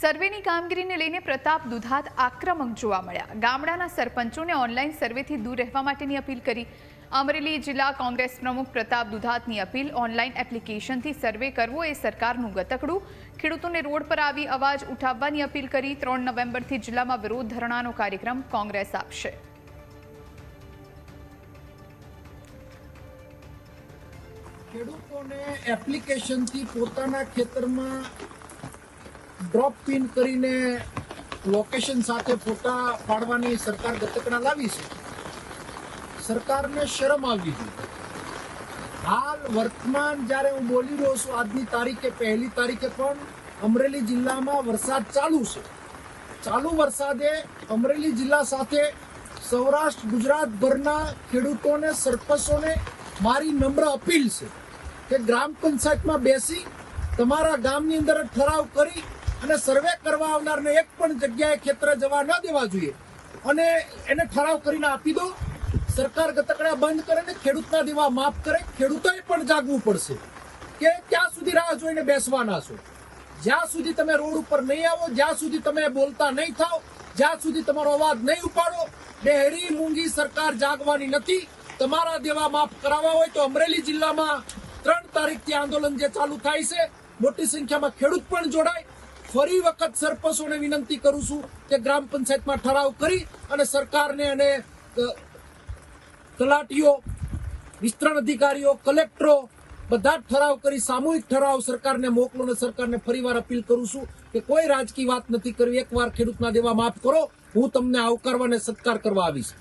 સર્વેની કામગીરીને લઈને પ્રતાપ દુધાત આક્રમક જોવા મળ્યા. ગામડાના સરપંચોને ઓનલાઈન સર્વેથી દૂર રહેવા માટેની અપીલ કરી. અમરેલી જિલ્લા કોંગ્રેસ પ્રમુખ પ્રતાપ દુધાતની અપીલ ઓનલાઈન એપ્લિકેશનથી સર્વે કરવો એ સરકારનું ગતકડું. ખેડૂતોને રોડ પર આવી અવાજ ઉઠાવવાની અપીલ કરી. ત્રણ નવેમ્બરથી જિલ્લામાં વિરોધ ધરણાનો કાર્યક્રમ કોંગ્રેસ આપશે. ખેડૂતોને એપ્લિકેશનથી પોતાના ખેતરમાં ડ્રોપ પિન કરીને લોકેશન સાથે ફોટા પાડવાની સરકાર ગતકડા લાવી છે. સરકારને શરમ આવવી જોઈએ હાલ વર્તમાન જ્યારે હું બોલી રહ્યો છું, આજની તારીખે, પહેલી તારીખે પણ અમરેલી જિલ્લામાં વરસાદ ચાલુ છે. ચાલુ વરસાદે અમરેલી જિલ્લા સાથે સૌરાષ્ટ્ર ગુજરાતભરના ખેડૂતોને, સરપંચોને મારી નમ્ર અપીલ છે કે ગ્રામ પંચાયતમાં બેસી, તમારા ગામની અંદર ઠરાવ કરી અને સર્વે કરવા આવનારને એક પણ જગ્યાએ ખેતરે જવા ન દેવા જોઈએ. અને એને ઠરાવ કરીને આપી દો. સરકાર ગતકડા બંધ કરે ને ખેડૂતના દેવા માફ કરે. ખેડૂતોએ પણ જાગવું પડશે કે ક્યાં સુધી રાહ જોઈને બેસવાના છો. જ્યાં સુધી તમે રોડ ઉપર નહીં આવો, જ્યાં સુધી તમે બોલતા નહીં થાવ જ્યાં સુધી તમારો અવાજ નહીં ઉપાડો, ડેહરી મૂંગી સરકાર જાગવાની નથી. તમારા દેવા માફ કરાવવા હોય તો અમરેલી જિલ્લામાં ત્રણ તારીખથી આંદોલન જે ચાલુ થાય છે, મોટી સંખ્યામાં ખેડૂત પણ જોડાય. ફરી વખત સરપંચોને વિનંતી કરું છું કે ગ્રામ પંચાયતમાં ઠરાવ કરી અને સરકારને અને તલાટીઓ, વિસ્તરણ અધિકારીઓ, કલેક્ટરો બધા ઠરાવ કરી, સામૂહિક ઠરાવ સરકારને મોકલો અને સરકારને ફરીવાર અપીલ કરું છું કે કોઈ રાજકીય વાત નથી કરવી. એકવાર ખેડૂતના દેવા માફ કરો. હું તમને આવકારવા અને સત્કાર કરવા આવીશ.